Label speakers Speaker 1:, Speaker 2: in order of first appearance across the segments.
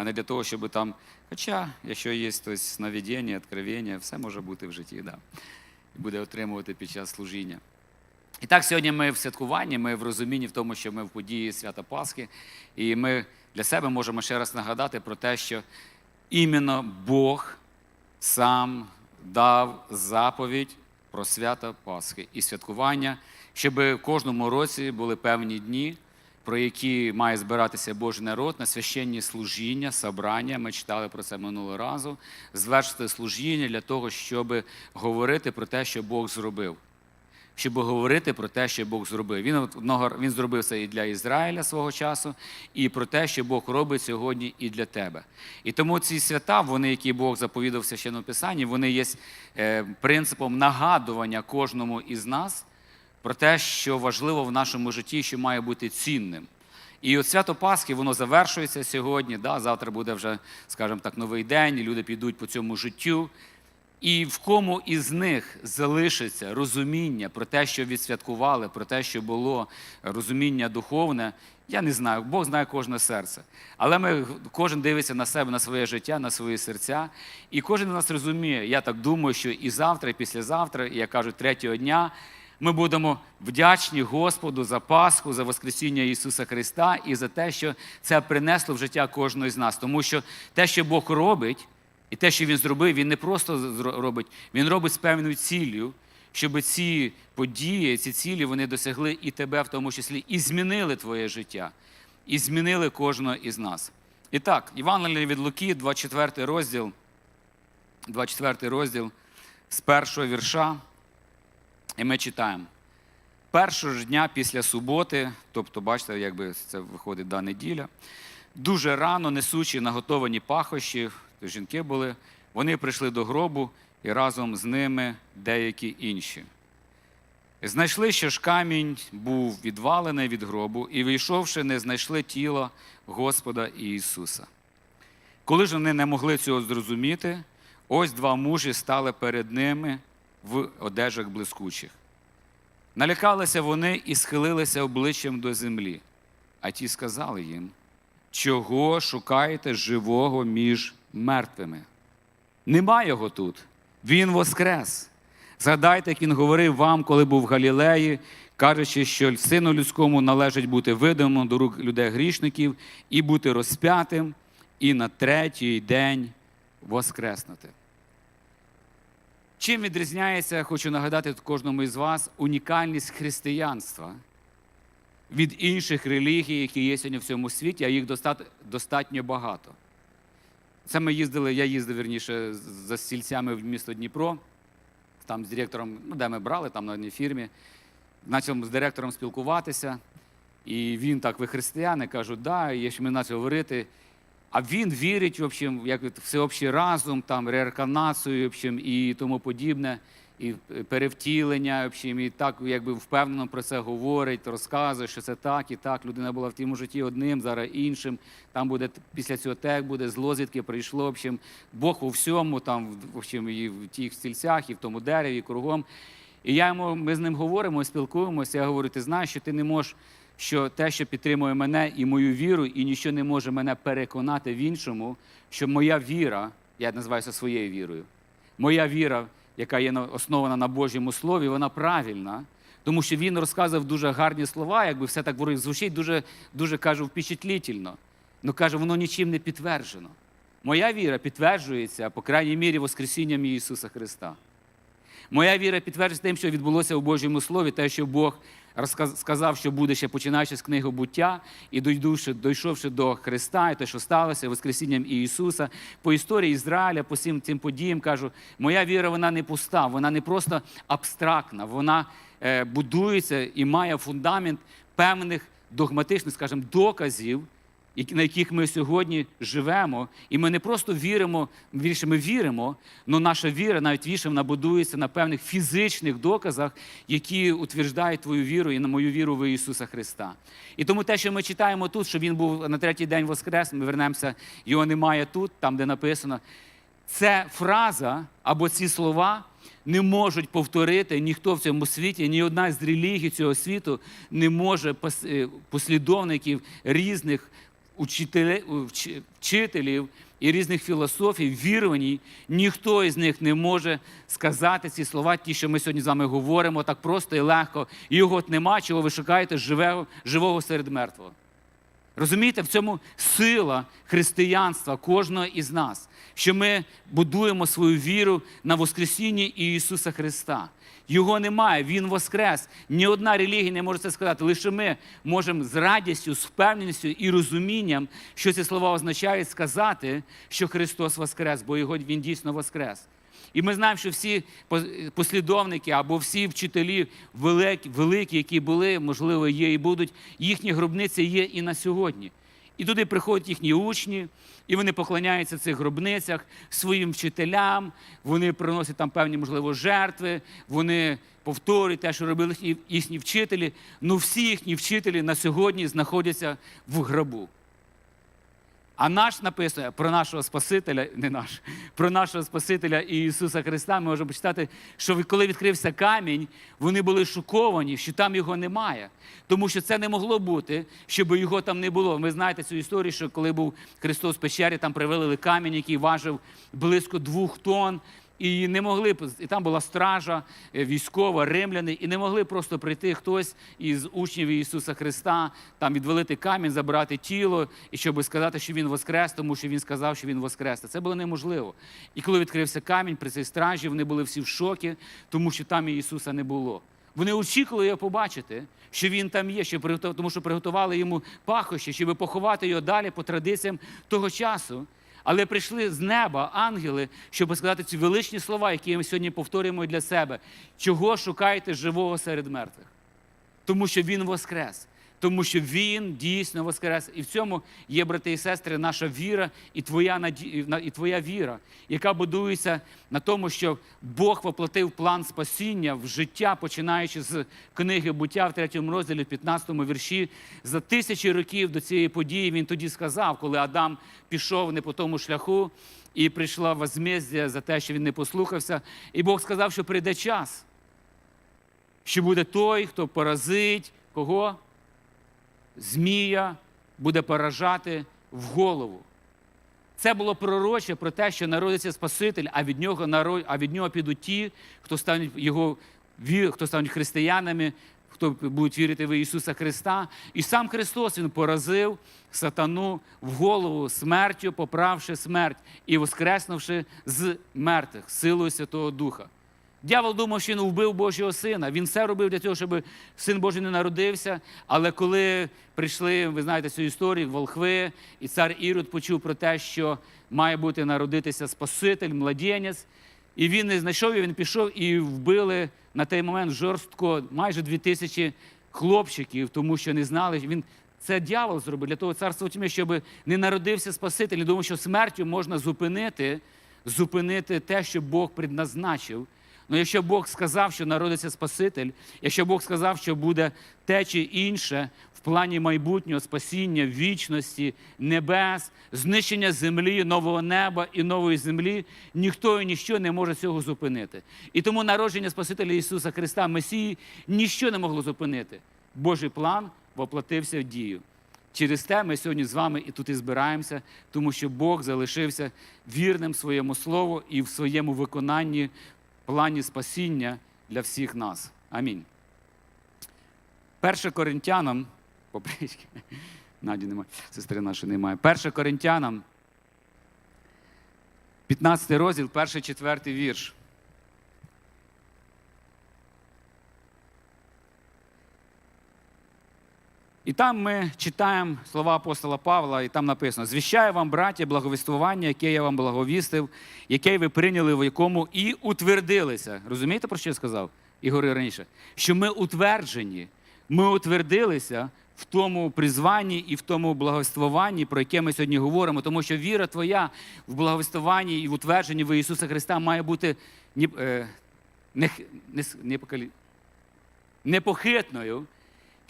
Speaker 1: а не для того, щоб там. Хоча, якщо є тобто, сновидіння, откровення, все може бути в житті, да. і буде отримувати під час служіння. І так, сьогодні ми в святкуванні, ми в розумінні в тому, що ми в події свята Пасхи, і ми для себе можемо ще раз нагадати про те, що іменно Бог сам дав заповідь про свято Пасхи і святкування, щоб в кожному році були певні дні, про які має збиратися Божий народ на священні служіння, собрання. Ми читали про це минулого разу, звершити служіння для того, щоб говорити про те, що Бог зробив щоб говорити про те, що Бог зробив. Він одного він зробив це і для Ізраїля свого часу, і про те, що Бог робить сьогодні і для тебе. І тому ці свята, вони, які Бог заповідав в священному писанні, вони є е, принципом нагадування кожному із нас про те, що важливо в нашому житті, що має бути цінним. І от свято Пасхи, воно завершується сьогодні. Да? Завтра буде вже, скажімо так, новий день, і люди підуть по цьому життю. І в кому із них залишиться розуміння про те, що відсвяткували, про те, що було розуміння духовне, я не знаю. Бог знає кожне серце. Але ми кожен дивиться на себе, на своє життя, на свої серця. І кожен з нас розуміє, я так думаю, що і завтра, і післязавтра, і я кажу, третього дня. Ми будемо вдячні Господу за Пасху, за Воскресіння Ісуса Христа і за те, що це принесло в життя кожного з нас. Тому що те, що Бог робить, і те, що він зробив, він не просто робить, він робить з певною ціллю, щоб ці події, ці цілі вони досягли і тебе в тому числі, і змінили твоє життя, і змінили кожного із нас. І так, Євангеліє від Луки, 24 розділ, 24 розділ з першого вірша. І ми читаємо. Першого ж дня після суботи, тобто, бачите, якби це виходить да, неділя, дуже рано несучи наготовані пахощі, жінки були, вони прийшли до гробу і разом з ними деякі інші. Знайшли, що ж камінь був відвалений від гробу, і, вийшовши, не знайшли тіло Господа Ісуса. Коли ж вони не могли цього зрозуміти, ось два мужі стали перед ними в одежах блискучих. Налякалися вони і схилилися обличчям до землі. А ті сказали їм: чого шукаєте живого між мертвими? Нема його тут. Він воскрес. Згадайте, як він говорив вам, коли був в Галілеї, кажучи, що сину людському належить бути видимим до рук людей грішників і бути розп'ятим, і на третій день воскреснути. Чим відрізняється, хочу нагадати кожному із вас, унікальність християнства від інших релігій, які є сьогодні в цьому світі, а їх достатньо багато. Це ми їздили, я їздив вірніше за стільцями в місто Дніпро, там з директором, ну, де ми брали, там на одній фірмі. Почав з директором спілкуватися, і він так, ви християни, кажуть, да, і ми почали говорити. А він вірить в общем, як всеобщий разум, там, реінкарнацію в общем, і тому подібне, і перевтілення, в общем, і так якби впевнено про це говорить, розказує, що це так і так. Людина була в тім житті одним, зараз іншим. Там буде після цього так буде, зло звідки прийшло. В общем, Бог у всьому, там, в общем, і в тих стільцях, і в тому дереві, і кругом. І я йому, ми з ним говоримо, спілкуємося. Я говорю, ти знаєш, що ти не можеш що те, що підтримує мене і мою віру, і нічого не може мене переконати в іншому, що моя віра, я називаюся своєю вірою, моя віра, яка є основана на Божому Слові, вона правильна. Тому що він розказував дуже гарні слова, якби все так говорив, звучить дуже, дуже кажу, впечатлітельно. Ну каже, воно нічим не підтверджено. Моя віра підтверджується, по крайній мірі, Воскресінням Ісуса Христа. Моя віра підтверджується тим, що відбулося у Божому Слові, те, що Бог сказав, що буде ще починаючи з книги буття, і дійшовши, дійшовши до Христа, і те, що сталося Воскресінням Ісуса, по історії Ізраїля, по всім цим подіям, кажу, моя віра вона не пуста, вона не просто абстрактна, вона е, будується і має фундамент певних догматичних, скажімо, доказів на яких ми сьогодні живемо, і ми не просто віримо, більше ми віримо, але наша віра, навіть більше, вона будується на певних фізичних доказах, які утверждають твою віру і на мою віру в Ісуса Христа. І тому те, що ми читаємо тут, що Він був на третій день воскрес, ми вернемося, його немає тут, там, де написано. Це фраза або ці слова не можуть повторити ніхто в цьому світі, ні одна з релігій цього світу не може е, послідовників різних вчителів і різних філософій, вірувань, ніхто із них не може сказати ці слова, ті, що ми сьогодні з вами говоримо, так просто і легко. Його от нема, чого ви шукаєте живого, живого серед мертвого. Розумієте, в цьому сила християнства кожного із нас, що ми будуємо свою віру на Воскресінні Ісуса Христа. Його немає, Він воскрес. Ні одна релігія не може це сказати. Лише ми можемо з радістю, з впевненістю і розумінням, що ці слова означають, сказати, що Христос воскрес, бо його Він дійсно воскрес. І ми знаємо, що всі пос- послідовники або всі вчителі великі, великі, які були, можливо, є і будуть, їхні гробниці є і на сьогодні. І туди приходять їхні учні, і вони поклоняються в цих гробницях своїм вчителям, вони приносять там певні, можливо, жертви, вони повторюють те, що робили їхні- вчителі. Ну всі їхні вчителі на сьогодні знаходяться в гробу. А наш написано про нашого Спасителя, не наш, про нашого Спасителя Ісуса Христа. Ми можемо почитати, що коли відкрився камінь, вони були шоковані, що там його немає. Тому що це не могло бути, щоб його там не було. Ви знаєте цю історію, що коли був Христос в печері, там привели камінь, який важив близько двох тонн. І не могли і там була стража е, військова, римляни, і не могли просто прийти хтось із учнів Ісуса Христа, там відвалити камінь, забрати тіло, і щоб сказати, що він воскрес, тому що він сказав, що він воскрес. Це було неможливо. І коли відкрився камінь при цій стражі, вони були всі в шокі, тому що там Ісуса не було. Вони очікували його побачити, що він там є, що тому що приготували йому пахощі, щоб поховати його далі по традиціям того часу. Але прийшли з неба ангели, щоб сказати ці величні слова, які ми сьогодні повторюємо для себе. Чого шукаєте живого серед мертвих? Тому що Він воскрес. Тому що Він дійсно воскрес. І в цьому є, брати і сестри, наша віра і твоя, наді... і твоя віра, яка будується на тому, що Бог воплотив план спасіння в життя, починаючи з книги буття в 3 розділі, в 15 вірші. За тисячі років до цієї події він тоді сказав, коли Адам пішов не по тому шляху, і прийшла возмездя за те, що він не послухався. І Бог сказав, що прийде час, що буде той, хто поразить кого? Змія буде поражати в голову. Це було пророче про те, що народиться Спаситель, а від нього наро- а від нього підуть ті, хто стануть його хто стануть християнами, хто будуть вірити в Ісуса Христа. І сам Христос Він поразив сатану в голову смертю, поправши смерть і воскреснувши з мертвих силою Святого Духа. Дявол думав, що він вбив Божого сина. Він все робив для того, щоб син Божий не народився. Але коли прийшли, ви знаєте цю історію, волхви, і цар Ірод почув про те, що має бути народитися Спаситель, младенець, і він не знайшов, і він пішов і вбили на той момент жорстко майже дві тисячі хлопчиків, тому що не знали. Він це дьявол зробив для того царства тьми, щоб не народився Спаситель. Думав, що смертю можна зупинити, зупинити те, що Бог предназначив. Ну, якщо Бог сказав, що народиться Спаситель, якщо Бог сказав, що буде те чи інше в плані майбутнього спасіння, вічності, небес, знищення землі, нового неба і нової землі, ніхто і ніщо не може цього зупинити. І тому народження Спасителя Ісуса Христа, Месії, ніщо не могло зупинити. Божий план воплотився в дію. Через те ми сьогодні з вами і тут і збираємося, тому що Бог залишився вірним своєму слову і в своєму виконанні плані спасіння для всіх нас. Амінь. Перше Коринтянам, Наді немає, сестри нашої немає. Перше Коринтянам, 15 розділ, перший четвертий вірш. І там ми читаємо слова апостола Павла, і там написано: звіщаю вам, браття, благовіствування, яке я вам благовістив, яке ви прийняли, в якому і утвердилися. Розумієте, про що я сказав? І говорив раніше, що ми утверджені, ми утвердилися в тому призванні і в тому благовіствуванні, про яке ми сьогодні говоримо, тому що віра твоя в благовіствуванні і в утвердженні в Ісуса Христа має бути е, не, не, не, непохитною,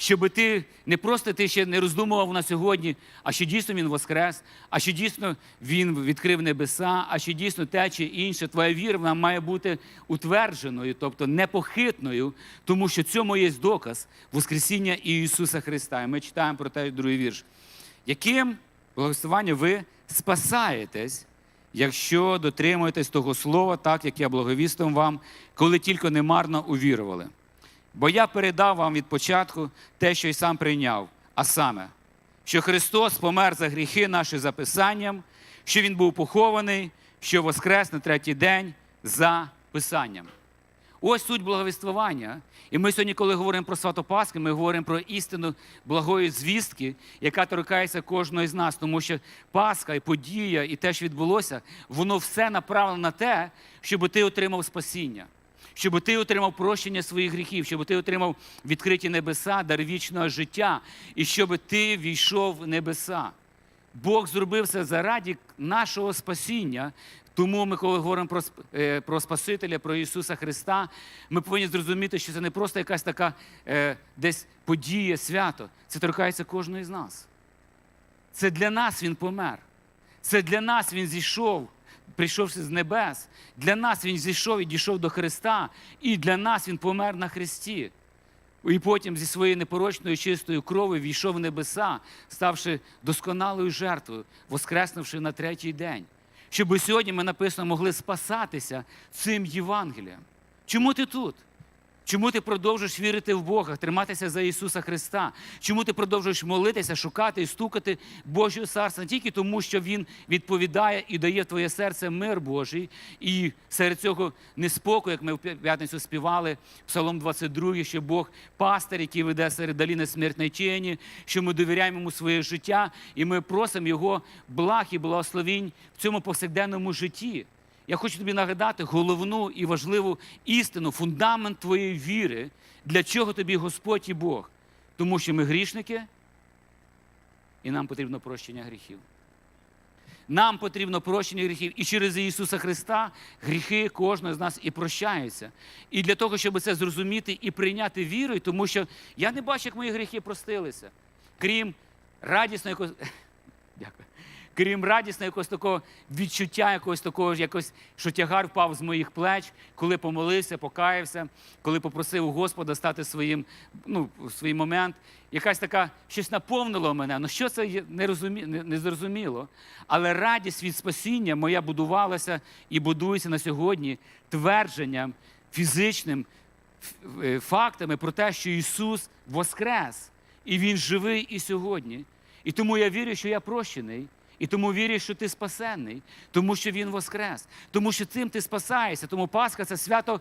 Speaker 1: щоб ти не просто ти ще не роздумував на сьогодні, а що дійсно він воскрес, а що дійсно він відкрив небеса, а що дійсно те чи інше. Твоя віра вона має бути утвердженою, тобто непохитною, тому що цьому є доказ Воскресіння Ісуса Христа. І ми читаємо про те другий вірш. Яким Благовіствування ви спасаєтесь, якщо дотримуєтесь того слова, так як я благовістив вам, коли тільки немарно увірували. Бо я передав вам від початку те, що й сам прийняв, а саме, що Христос помер за гріхи наші за Писанням, що Він був похований, що воскрес на третій день за Писанням. Ось суть благовіствування. І ми сьогодні, коли говоримо про свято Пасхи, ми говоримо про істину благої звістки, яка торкається кожного з нас, тому що Пасха і подія, і те, що відбулося, воно все направлено на те, щоб ти отримав спасіння, щоб ти отримав прощення своїх гріхів, щоб ти отримав відкриті небеса, дар вічного життя, і щоб ти війшов в небеса. Бог зробив це заради нашого спасіння. Тому ми, коли говоримо про, е, про Спасителя, про Ісуса Христа, ми повинні зрозуміти, що це не просто якась така е, десь подія, свято. Це торкається кожного з нас. Це для нас Він помер. Це для нас Він зійшов, прийшовши з небес. Для нас Він зійшов і дійшов до Христа. І для нас Він помер на Христі. І потім зі своєю непорочною чистою кров'ю війшов в небеса, ставши досконалою жертвою, воскреснувши на третій день. Щоб сьогодні ми написано могли спасатися цим Євангелієм. Чому ти тут? Чому ти продовжуєш вірити в Бога, триматися за Ісуса Христа? Чому ти продовжуєш молитися, шукати і стукати Божого царства не тільки тому, що Він відповідає і дає в твоє серце мир Божий, і серед цього неспокою, як ми в п'ятницю співали, Псалом 22, що Бог пастир, який веде серед доліни смертної тіні, що ми довіряємо йому своє життя, і ми просимо Його благ і благословінь в цьому повсякденному житті. Я хочу тобі нагадати головну і важливу істину, фундамент твоєї віри, для чого тобі Господь і Бог. Тому що ми грішники, і нам потрібно прощення гріхів. Нам потрібно прощення гріхів. І через Ісуса Христа гріхи кожного з нас і прощаються. І для того, щоб це зрозуміти і прийняти вірою, тому що я не бачу, як мої гріхи простилися. Крім радісної. Дякую. Крім радісного якогось такого відчуття, якогось такого якось, що тягар впав з моїх плеч, коли помолився, покаявся, коли попросив у Господа стати своїм, ну, свій момент. Якась така щось наповнило мене. Ну що це не зрозуміло. Але радість від спасіння моя будувалася і будується на сьогодні твердженням фізичним е, фактами про те, що Ісус воскрес, і Він живий і сьогодні. І тому я вірю, що я прощений. І тому вірю, що ти спасенний, тому що Він воскрес, тому що цим ти спасаєшся. Тому Пасха це свято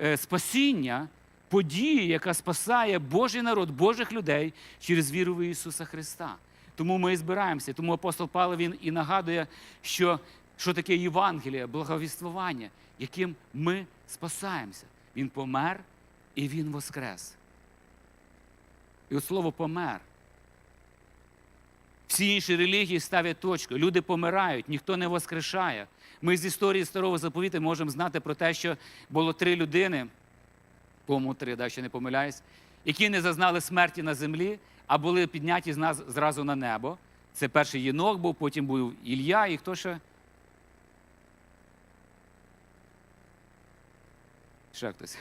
Speaker 1: е, спасіння, події, яка спасає Божий народ, Божих людей через віру в Ісуса Христа. Тому ми і збираємося. Тому апостол Павло він і нагадує, що, що таке Євангеліє, благовіствування, яким ми спасаємося. Він помер і Він воскрес. І от слово помер. Всі інші релігії ставлять точку. Люди помирають, ніхто не воскрешає. Ми з історії старого заповіту можемо знати про те, що було три людини, по-моєму, три, да, ще не помиляюсь, які не зазнали смерті на землі, а були підняті з нас зразу на небо. Це перший Єнох був, потім був Ілля і хто ще? Ще хтось.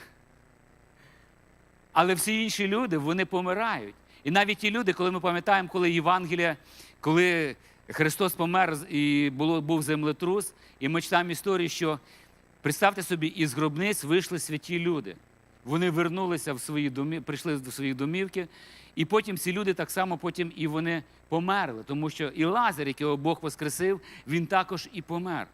Speaker 1: Але всі інші люди, вони помирають. І навіть ті люди, коли ми пам'ятаємо, коли Євангелія, коли Христос помер і було, був землетрус, і ми читаємо історію, що представте собі, із гробниць вийшли святі люди. Вони вернулися в свої домі, прийшли до своїх домівки, і потім ці люди так само потім і вони померли, тому що і Лазар, якого Бог воскресив, він також і помер.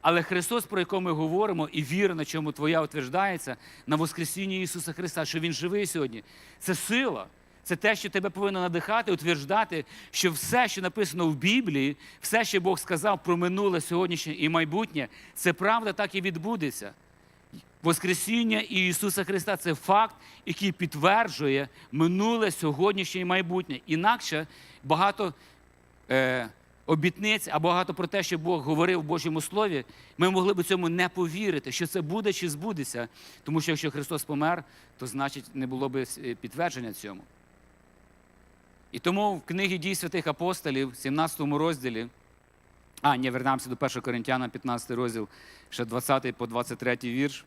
Speaker 1: Але Христос, про якого ми говоримо, і віра, на чому твоя утверждається, на Воскресінні Ісуса Христа, що Він живий сьогодні, це сила. Це те, що тебе повинно надихати, утверждати, що все, що написано в Біблії, все, що Бог сказав про минуле, сьогоднішнє і майбутнє, це правда так і відбудеться. Воскресіння Ісуса Христа це факт, який підтверджує минуле, сьогоднішнє і майбутнє. Інакше багато е, обітниць, а багато про те, що Бог говорив в Божому Слові, ми могли б цьому не повірити, що це буде чи збудеться. Тому що якщо Христос помер, то значить не було б е, підтвердження цьому. І тому в книгі дій святих апостолів, 17 розділі, а, ні, вернемося до 1 Коринтяна, 15 розділ, ще 20 по 23 вірш.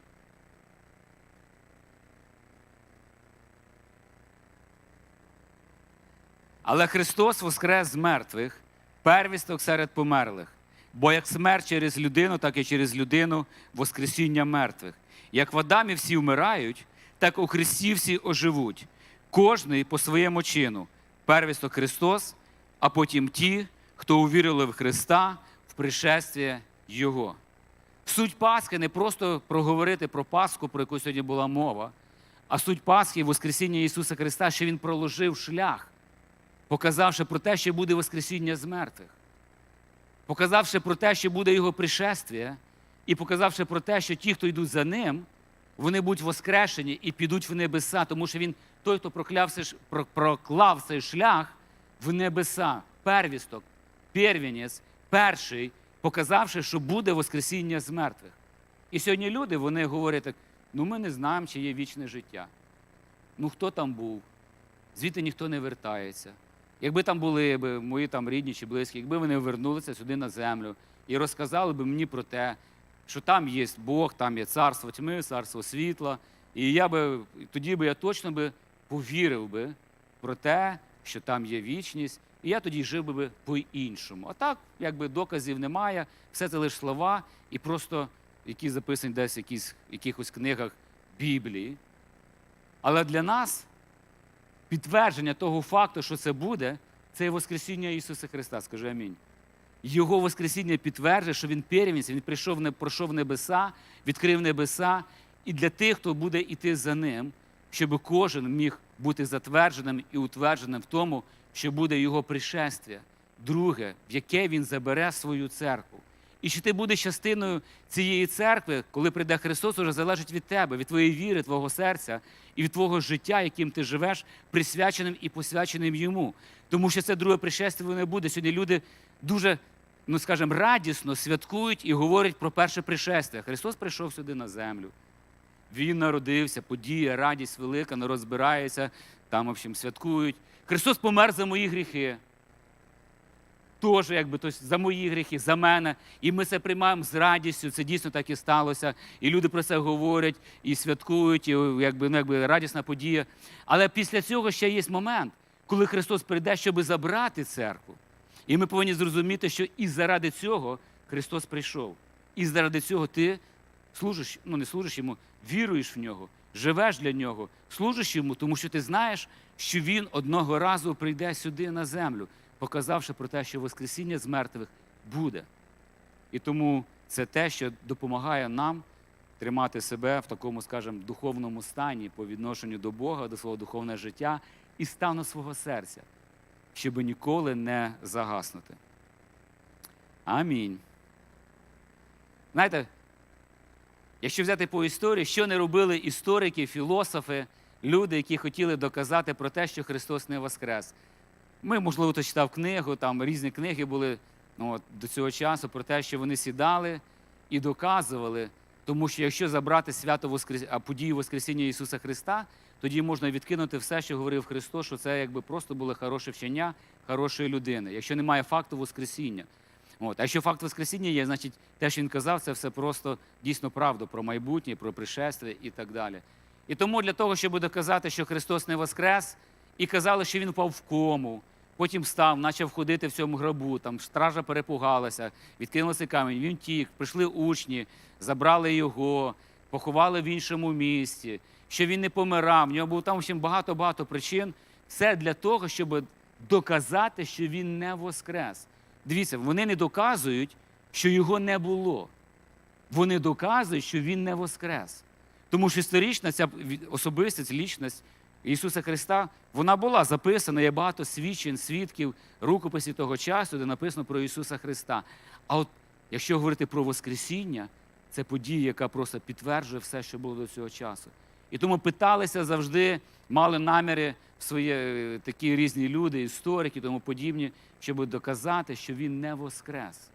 Speaker 1: Але Христос воскрес з мертвих первісток серед померлих. Бо як смерть через людину, так і через людину Воскресіння мертвих. Як в Адамі всі вмирають, так у Христі всі оживуть. Кожний по своєму чину. Первісток Христос, а потім ті, хто увірили в Христа в пришествие Його. Суть Пасхи не просто проговорити про Пасху, про яку сьогодні була мова, а суть Пасхи Воскресіння Ісуса Христа, що Він проложив шлях, показавши про те, що буде Воскресіння з мертвих, показавши про те, що буде Його пришествие, і показавши про те, що ті, хто йдуть за ним, вони будуть воскрешені і підуть в небеса, тому що він той, хто проклав цей шлях в небеса, первісток, первенець, перший, показавши, що буде Воскресіння з мертвих. І сьогодні люди вони говорять так: ну ми не знаємо, чи є вічне життя. Ну хто там був? Звідти ніхто не вертається. Якби там були б мої там рідні чи близькі, якби вони вернулися сюди на землю і розказали б мені про те, що там є Бог, там є царство тьми, царство світла. І я би тоді би я точно би повірив би про те, що там є вічність, і я тоді жив би по-іншому. А так, якби доказів немає, все це лише слова, і просто які записані десь в якісь, якихось книгах Біблії. Але для нас підтвердження того факту, що це буде, це Воскресіння Ісуса Христа. Скажи амінь. Його Воскресіння підтверджує, що Він первенець, Він прийшов, пройшов небеса, відкрив небеса. І для тих, хто буде йти за ним, щоб кожен міг бути затвердженим і утвердженим в тому, що буде його пришестя, друге, в яке він забере свою церкву. І що ти будеш частиною цієї церкви, коли прийде Христос, уже залежить від тебе, від твоєї віри, твого серця і від твого життя, яким ти живеш, присвяченим і посвяченим йому. Тому що це друге пришестя не буде. Сьогодні люди дуже, ну скажімо, радісно святкують і говорять про перше пришестя. Христос прийшов сюди на землю. Він народився, подія, радість велика, народ збирається, там, в общем, святкують. Христос помер за мої гріхи. Теж, якби тобто, за мої гріхи, за мене. І ми це приймаємо з радістю. Це дійсно так і сталося. І люди про це говорять, і святкують, і якби, ну, якби радісна подія. Але після цього ще є момент, коли Христос прийде, щоб забрати церкву. І ми повинні зрозуміти, що і заради цього Христос прийшов. І заради цього ти служиш, ну не служиш йому, віруєш в нього, живеш для нього, служиш йому, тому що ти знаєш, що він одного разу прийде сюди на землю, показавши про те, що Воскресіння з мертвих буде. І тому це те, що допомагає нам тримати себе в такому, скажімо, духовному стані по відношенню до Бога, до свого духовного життя і стану свого серця, щоб ніколи не загаснути. Амінь. Знаєте, якщо взяти по історії, що не робили історики, філософи, люди, які хотіли доказати про те, що Христос не воскрес. Ми, можливо, то читав книгу, там різні книги були ну, от, до цього часу про те, що вони сідали і доказували, тому що якщо забрати свято Воскрес... а подію Воскресіння Ісуса Христа, тоді можна відкинути все, що говорив Христос, що це якби просто було хороше вчення хорошої людини, якщо немає факту Воскресіння. От. А якщо факт Воскресіння є, значить те, що він казав, це все просто дійсно правда про майбутнє, про пришествие і так далі. І тому для того, щоб доказати, що Христос не воскрес, і казали, що він впав в кому, потім став, почав ходити в цьому гробу, там стража перепугалася, відкинулися камінь, він тік, прийшли учні, забрали його, поховали в іншому місці, що він не помирав, в нього було там в общем, багато-багато причин. Все для того, щоб доказати, що він не воскрес. Дивіться, вони не доказують, що його не було. Вони доказують, що він не воскрес. Тому що історична ця особистість, лічність Ісуса Христа, вона була записана, є багато свідчень, свідків, рукописів того часу, де написано про Ісуса Христа. А от якщо говорити про Воскресіння, це подія, яка просто підтверджує все, що було до цього часу. І тому питалися завжди, мали наміри свої е, такі різні люди, історики тому подібні, щоб доказати, що він не воскрес.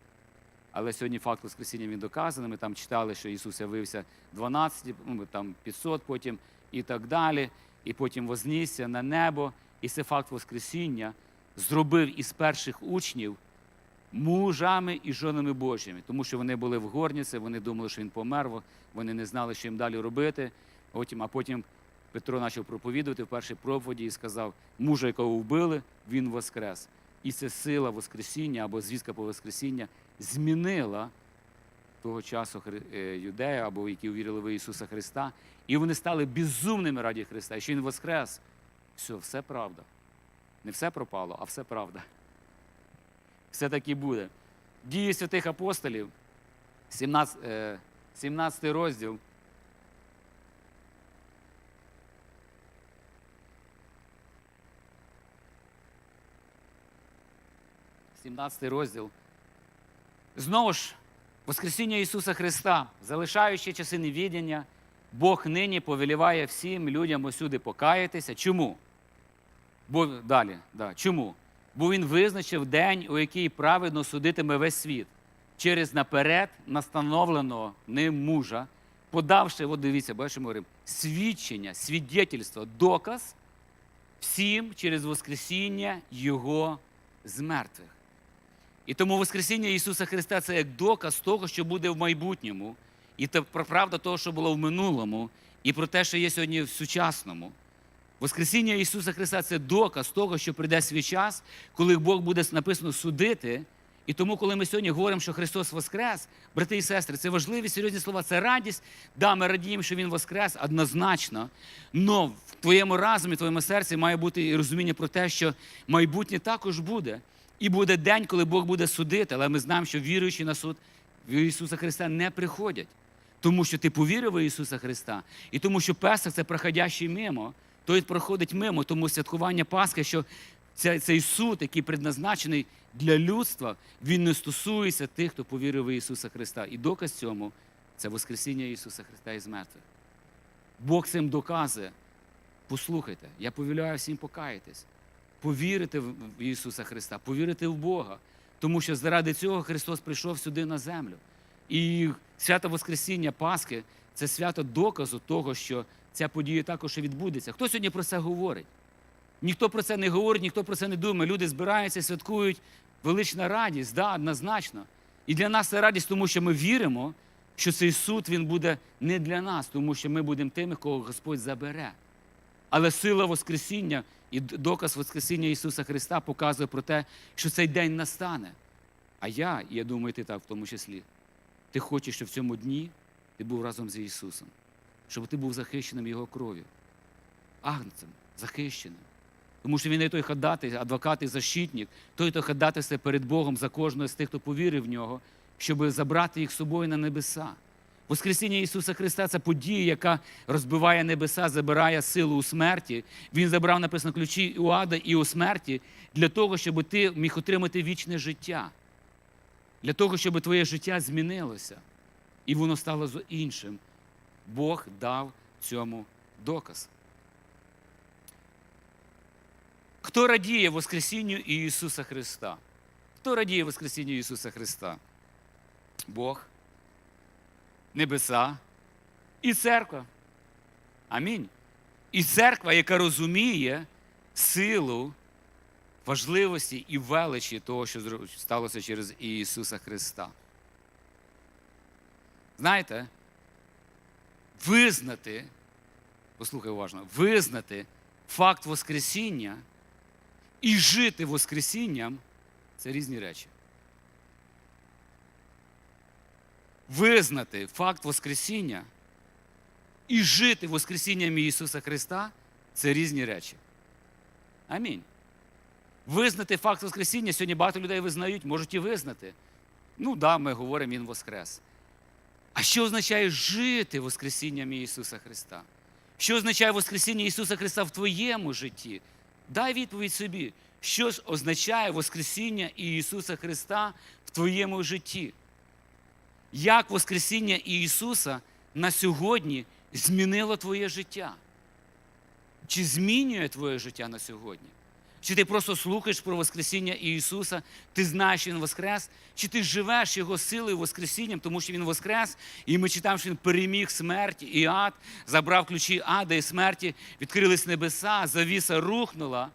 Speaker 1: Але сьогодні факт Воскресіння він доказаний. Ми там читали, що Ісус явився 12, ну, там 500 потім і так далі. І потім вознісся на небо. І це факт Воскресіння зробив із перших учнів мужами і жонами Божими, тому що вони були в горниці, вони думали, що він помер, вони не знали, що їм далі робити. Потім, а потім Петро почав проповідувати в першій проповіді і сказав: мужа, якого вбили, він воскрес. І ця сила Воскресіння або звістка по Воскресіння змінила того часу е, або які увірили в Ісуса Христа, і вони стали безумними раді Христа. І що Він воскрес, все, все правда. Не все пропало, а все правда. Все так і буде. Дії святих апостолів, 17, е, 17 розділ. Сімнадцятий розділ. Знову ж, Воскресіння Ісуса Христа, залишаючи часи невідення, Бог нині повеліває всім людям усюди покаятися. Чому? Бо далі, да. чому? Бо він визначив день, у який праведно судитиме весь світ, через наперед настановленого ним мужа, подавши, от дивіться, бачимо, говоримо, свідчення, свідетельство, доказ всім через Воскресіння Його з мертвих. І тому Воскресіння Ісуса Христа це як доказ того, що буде в майбутньому, і про правда того, що було в минулому, і про те, що є сьогодні в сучасному. Воскресіння Ісуса Христа це доказ того, що прийде свій час, коли Бог буде написано судити. І тому, коли ми сьогодні говоримо, що Христос Воскрес, брати і сестри, це важливі серйозні слова, це радість. Да, ми радіємо, що Він Воскрес, однозначно. Но в твоєму разумі, в твоєму серці має бути і розуміння про те, що майбутнє також буде. І буде день, коли Бог буде судити, але ми знаємо, що віруючі на суд в Ісуса Христа не приходять. Тому що ти повірив в Ісуса Христа, і тому що Песах це проходящий мимо, той проходить мимо, тому святкування Пасхи, що цей, суд, який предназначений для людства, він не стосується тих, хто повірив в Ісуса Христа. І доказ цьому це Воскресіння Ісуса Христа із мертвих. Бог цим доказує. Послухайте, я повіляю всім покаятись, повірити в Ісуса Христа, повірити в Бога. Тому що заради цього Христос прийшов сюди на землю. І свято Воскресіння Пасхи це свято доказу того, що ця подія також і відбудеться. Хто сьогодні про це говорить? Ніхто про це не говорить, ніхто про це не думає. Люди збираються, святкують велична радість, да, однозначно. І для нас це радість, тому що ми віримо, що цей суд він буде не для нас, тому що ми будемо тими, кого Господь забере. Але сила Воскресіння і доказ Воскресіння Ісуса Христа показує про те, що цей день настане. А я, я думаю, ти так в тому числі, ти хочеш, щоб в цьому дні ти був разом з Ісусом, щоб ти був захищеним Його кров'ю, агнцем, захищеним. Тому що він є той ходатай, адвокат і защитник, той, хто ходатайствує перед Богом за кожного з тих, хто повірив в нього, щоб забрати їх з собою на небеса. Воскресіння Ісуса Христа це подія, яка розбиває небеса, забирає силу у смерті. Він забрав, написано, ключі у ада і у смерті для того, щоб ти міг отримати вічне життя, для того, щоб твоє життя змінилося і воно стало з- іншим. Бог дав цьому доказ. Хто радіє Воскресінню Ісуса Христа? Хто радіє Воскресінню Ісуса Христа? Бог, небеса і церква. Амінь. І церква, яка розуміє силу, важливості і величі того, що сталося через Ісуса Христа. Знаєте, визнати, послухай уважно, визнати факт Воскресіння і жити Воскресінням це різні речі. Визнати факт Воскресіння і жити Воскресінням Ісуса Христа це різні речі. Амінь. Визнати факт Воскресіння, сьогодні багато людей визнають, можуть і визнати. Ну, да, ми говоримо, Він Воскрес. А що означає жити Воскресінням Ісуса Христа? Що означає Воскресіння Ісуса Христа в твоєму житті? Дай відповідь собі, що ж означає Воскресіння Ісуса Христа в твоєму житті? Як Воскресіння Ісуса на сьогодні змінило твоє життя? Чи змінює твоє життя на сьогодні? Чи ти просто слухаєш про Воскресіння Ісуса, ти знаєш, що Він Воскрес, чи ти живеш Його силою Воскресінням, тому що Він Воскрес, і ми читаємо, що Він переміг смерть і ад, забрав ключі ада і смерті, відкрились небеса, завіса рухнула,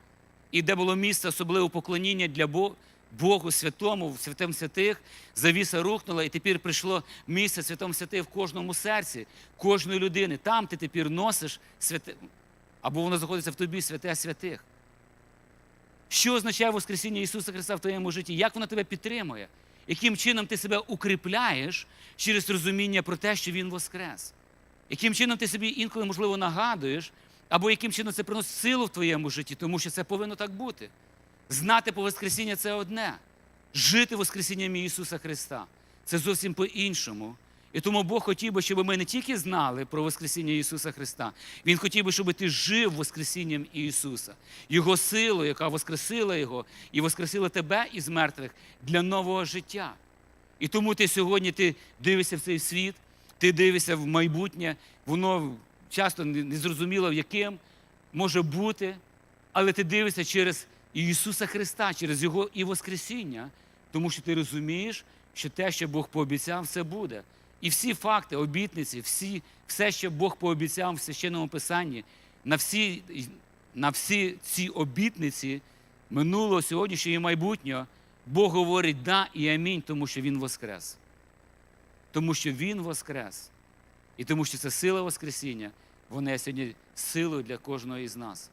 Speaker 1: і де було місце особливого поклоніння для Бога. Богу святому, святим святих, завіса рухнула, і тепер прийшло місце святому святих в кожному серці, кожної людини. Там ти тепер носиш святе, або воно знаходиться в тобі святе святих. Що означає Воскресіння Ісуса Христа в твоєму житті? Як воно тебе підтримує? Яким чином ти себе укріпляєш через розуміння про те, що Він Воскрес? Яким чином ти собі інколи, можливо, нагадуєш, або яким чином це приносить силу в твоєму житті, тому що це повинно так бути. Знати по Воскресіння це одне. Жити Воскресінням Ісуса Христа це зовсім по-іншому. І тому Бог хотів би, щоб ми не тільки знали про Воскресіння Ісуса Христа, Він хотів би, щоб ти жив Воскресінням Ісуса, Його силою, яка воскресила Його і воскресила тебе із мертвих для нового життя. І тому ти сьогодні ти дивишся в цей світ, ти дивишся в майбутнє, воно часто не зрозуміло, яким може бути, але ти дивишся через Ісуса Христа, через Його і Воскресіння, тому що ти розумієш, що те, що Бог пообіцяв, це буде. І всі факти, обітниці, всі, все, що Бог пообіцяв в священному Писанні, на всі, на всі ці обітниці минулого, сьогоднішнього і майбутнього, Бог говорить да і амінь, тому що Він воскрес. Тому що Він воскрес. І тому що це сила Воскресіння, вона є сьогодні силою для кожного із нас.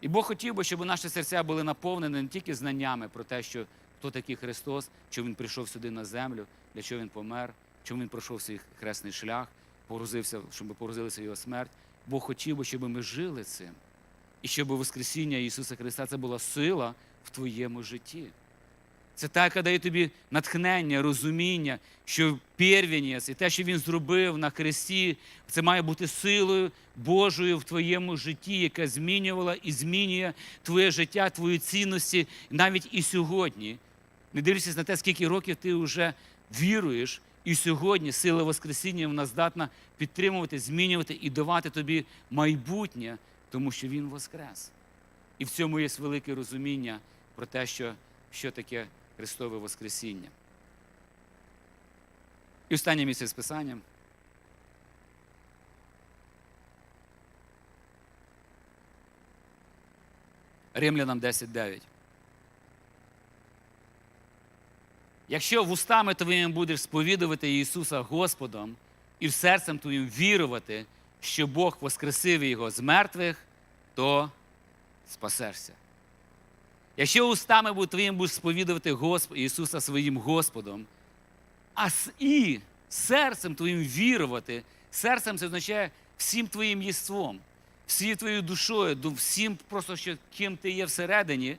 Speaker 1: І Бог хотів би, щоб наші серця були наповнені не тільки знаннями про те, що хто такий Христос, чому Він прийшов сюди на землю, для чого Він помер, чому Він пройшов свій хресний шлях, погрузився, щоб в його смерть. Бог хотів би, щоб ми жили цим. І щоб Воскресіння Ісуса Христа це була сила в твоєму житті. Це та, яка дає тобі натхнення, розуміння, що первенець і те, що він зробив на хресті, це має бути силою Божою в твоєму житті, яка змінювала і змінює твоє життя, твої цінності навіть і сьогодні. Не дивлячись на те, скільки років ти вже віруєш, і сьогодні сила Воскресіння вона здатна підтримувати, змінювати і давати тобі майбутнє, тому що Він воскрес. І в цьому є велике розуміння про те, що, що таке Христове Воскресіння. І останнє місце з Писанням. Римлянам 10.9. Якщо вустами твоїми будеш сповідувати Ісуса Господом і в серцем твоїм вірувати, що Бог воскресив Його з мертвих, то спасешся. Якщо устами будь твоїм будеш сповідувати Госп... Ісуса своїм Господом, а с- і серцем твоїм вірувати, серцем це означає всім твоїм єством, всією твоєю душою, всім просто, що ким ти є всередині,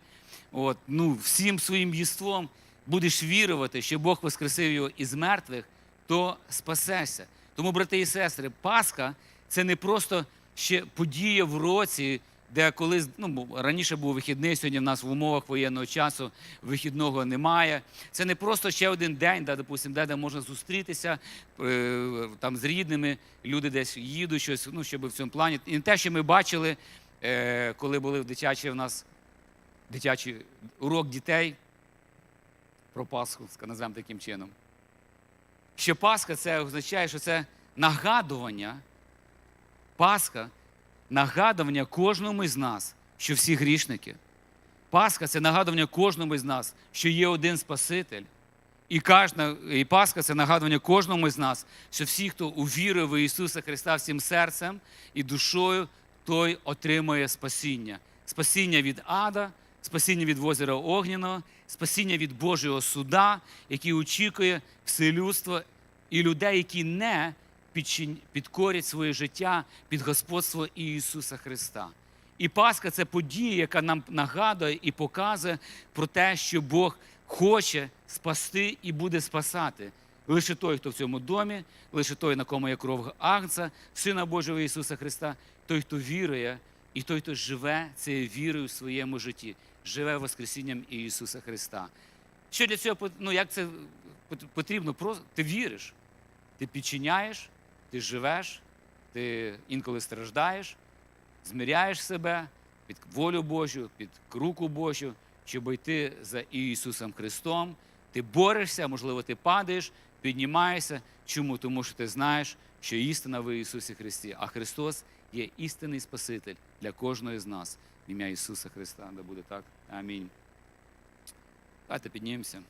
Speaker 1: от, ну, всім своїм єством будеш вірувати, що Бог воскресив його із мертвих, то спасешся. Тому, брати і сестри, Пасха це не просто ще подія в році, де колись ну, раніше був вихідний, сьогодні в нас в умовах воєнного часу вихідного немає. Це не просто ще один день, де, допустим, де, де можна зустрітися е, там з рідними, люди десь їдуть щось, ну, щоб в цьому плані. І не те, що ми бачили, е, коли були в дитячі в нас дитячий урок дітей про Пасху, назвемо таким чином. Що Пасха це означає, що це нагадування, Пасха нагадування кожному із нас, що всі грішники. Пасха це нагадування кожному з нас, що є один Спаситель. І, кожна, і Пасха це нагадування кожному з нас, що всі, хто увірує в Ісуса Христа всім серцем і душою, той отримує спасіння. Спасіння від ада, спасіння від озера Огняного, спасіння від Божого суда, який очікує все людство і людей, які не підкорять своє життя під господство Ісуса Христа. І Пасха це подія, яка нам нагадує і показує про те, що Бог хоче спасти і буде спасати. Лише той, хто в цьому домі, лише той, на кому є кров Агнца, Сина Божого Ісуса Христа, той, хто вірує, і той, хто живе цією вірою в своєму житті, живе Воскресінням Ісуса Христа. Що для цього ну, як це потрібно? Просто ти віриш, ти підчиняєш, ти живеш, ти інколи страждаєш, зміряєш себе під волю Божу, під руку Божу, щоб йти за Ісусом Христом. Ти борешся, можливо, ти падаєш, піднімаєшся. Чому? Тому що ти знаєш, що істина в Ісусі Христі, а Христос є істинний Спаситель для кожного з нас. В ім'я Ісуса Христа, да буде так. Амінь. Давайте піднімемося.